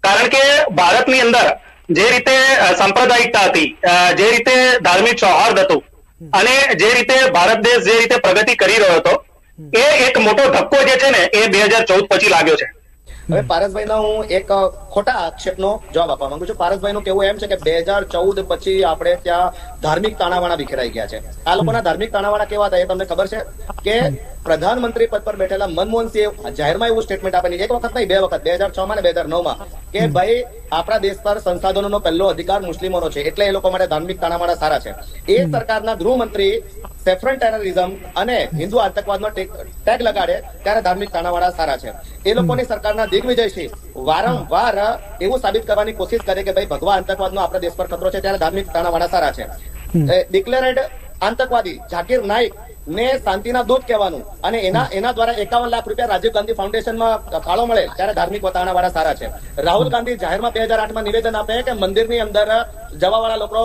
કારણ કે ભારતની અંદર જે રીતે સાંપ્રદાયિકતા હતી જે રીતે ધાર્મિક સૌહાર્દ હતું અને જે રીતે ભારત દેશ જે રીતે પ્રગતિ કરી રહ્યો હતો, એ એક મોટો ધક્કો જે છે ને એ બે હજાર ચૌદ પછી લાગ્યો છે. હવે પારસભાઈનો હું એક ખોટા આક્ષેપનો જવાબ આપવા માંગુ છું. પારસભાઈનું કેવું એમ છે કે બે હજાર ચૌદ પછી આપણે ત્યાં ધાર્મિક તાણાવાણા વિખેરાઈ ગયા છે. આ લોકોના ધાર્મિક તાણાવાણા કેવા હતા એ તમને ખબર છે? કે પ્રધાનમંત્રી પદ પર બેઠેલા મનમોહનસિંહ જાહેરમાં એવું સ્ટેટમેન્ટ આપેલી એક વખત નહીં બે વખત બે હજાર છ માં ને બે હજાર નવમાં કે ભાઈ આપણા દેશ પર સંસાધનોનો પહેલો અધિકાર મુસ્લિમોનો છે. એટલે એ લોકો માટે ધાર્મિક તાણાવાણા સારા છે. એ સરકારના ગૃહમંત્રી સેફરન ટેરરિઝમ અને હિન્દુ આતંકવાદનો ટેગ લગાડે ત્યારે ધાર્મિક તાણાવાળા સારા છે. એ લોકોની સરકારના દિગ્વિજયસિંહ વારંવાર એવું સાબિત કરવાની કોશિશ કરે કે ભાઈ ભગવા આતંકવાદનો આપણા દેશ પર ખતરો છે ત્યારે ધાર્મિક તાણાવાળા સારા છે. ડિક્લેરેડ આતંકવાદી ઝાકીર નાઇક ને શાંતિના દૂત કહેવાનું અને એના એના દ્વારા એકાવન લાખ રૂપિયા રાજીવ ગાંધી ફાઉન્ડેશનમાં ફાળો મળે ત્યારે ધાર્મિક વતાણાવાળા સારા છે. રાહુલ ગાંધી જાહેરમાં બે હજાર આઠમાં નિવેદન આપે કે મંદિરની અંદર જવાવાળા લોકો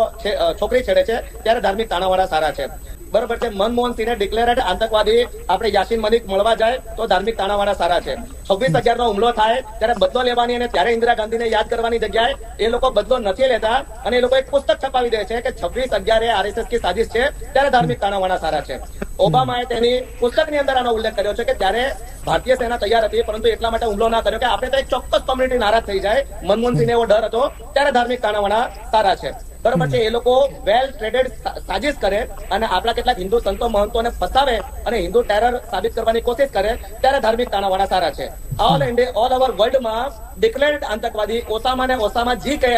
છોકરી છેડે છે ત્યારે ધાર્મિક તાણાવાળા સારા છે. બરોબર છે મનમોહન સિંહને ડિક્લેરેડ આતંકવાદી આપણે યાસીન મલિક મળવા જાય તો ધાર્મિક તાણાવાળા સારા છે. છવ્વીસ હજાર નો હુમલો થાય ત્યારે બદલો લેવાની અને ત્યારે ઇન્દિરા ગાંધીને યાદ કરવાની જગ્યાએ એ લોકો બદલો નથી લેતા અને એ લોકો એક પુસ્તક છપાવી દે છે કે છવ્વીસ અગિયારે આરએસએસ કી સાજિશ છે ત્યારે ધાર્મિક તાણાવાળા સારા છે. ઓબામાએ તેની પુસ્તકની અંદર આનો ઉલ્લેખ કર્યો છે કે ત્યારે ભારતીય સેના તૈયાર હતી, પરંતુ એટલા માટે હુમલો ના કર્યો કે આપણે તો એક ચોક્કસ કોમ્યુનિટી નારાજ થઈ જાય. મનમોહનસિંહને એવો ડર હતો ત્યારે ધાર્મિક તાણાવાળા સારા છે. બરોબર છે, એ લોકો વેલ ટ્રેડેડ સાજિશ કરે અને આપણા કેટલાક હિન્દુ સંતો, મહંતોને ફસાવે અને હિન્દુ ટેરર સાબિત કરવાની કોશિશ કરે ત્યારે ધાર્મિક તાણાવાળા સારા છે. ઓલ ઇન્ડિયા ઓલ ઓવર વર્લ્ડમાં ડિક્લેર્ડ આતંકવાદી ઓસામા ને ઓસામા જી કહે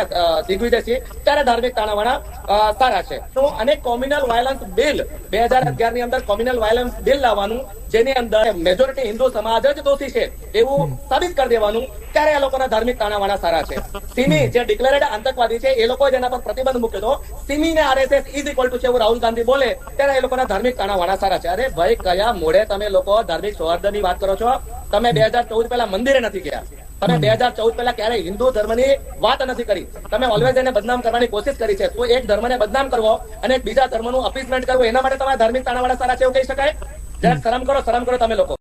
દિગ્વિજય છે ત્યારે ધાર્મિક તાણાવાળા સારા છે. તો અને કોમ્યુનલ વાયલન્સ બિલ બે હજાર અગિયારની અંદર કોમ્યુનલ વાયલન્સ બિલ લાવવાનું જેની અંદર મેજોરિટી હિન્દુ સમાજ જ દોષી છે એવું સાબિત કરી દેવાનું ત્યારે એ લોકોના ધાર્મિક તાણાવાળા સારા છે. સિમી જે ડિક્લેરેડ આતંકવાદી છે એ લોકો જેના પર પ્રતિબંધ મૂક્યો હતો સિમી ને આરએસએસ ઇઝ ઇક્વલ ટુ છે એવું રાહુલ ગાંધી બોલે ત્યારે એ લોકોના ધાર્મિક તાણાવાળા સારા છે. અરે ભાઈ કયા મોડે તમે લોકો ધાર્મિક સૌહાર્દની વાત કરો છો? તમે બે હજાર ચૌદ પહેલા મંદિરે નથી ગયા. તમે બે હજાર ચૌદ પહેલા ક્યારેય હિન્દુ ધર્મની વાત નથી કરી. તમે ઓલવેઝ એને બદનામ કરવાની કોશિશ કરી છે. તો એક ધર્મને બદનામ કરવો અને બીજા ધર્મનું અપીસમેન્ટ કરવું એના માટે તમારા ધાર્મિક તાણાવાળા સારા છે એવું કહી શકાય? જરાક સલામ કરો સલામ કરો તમે લોકો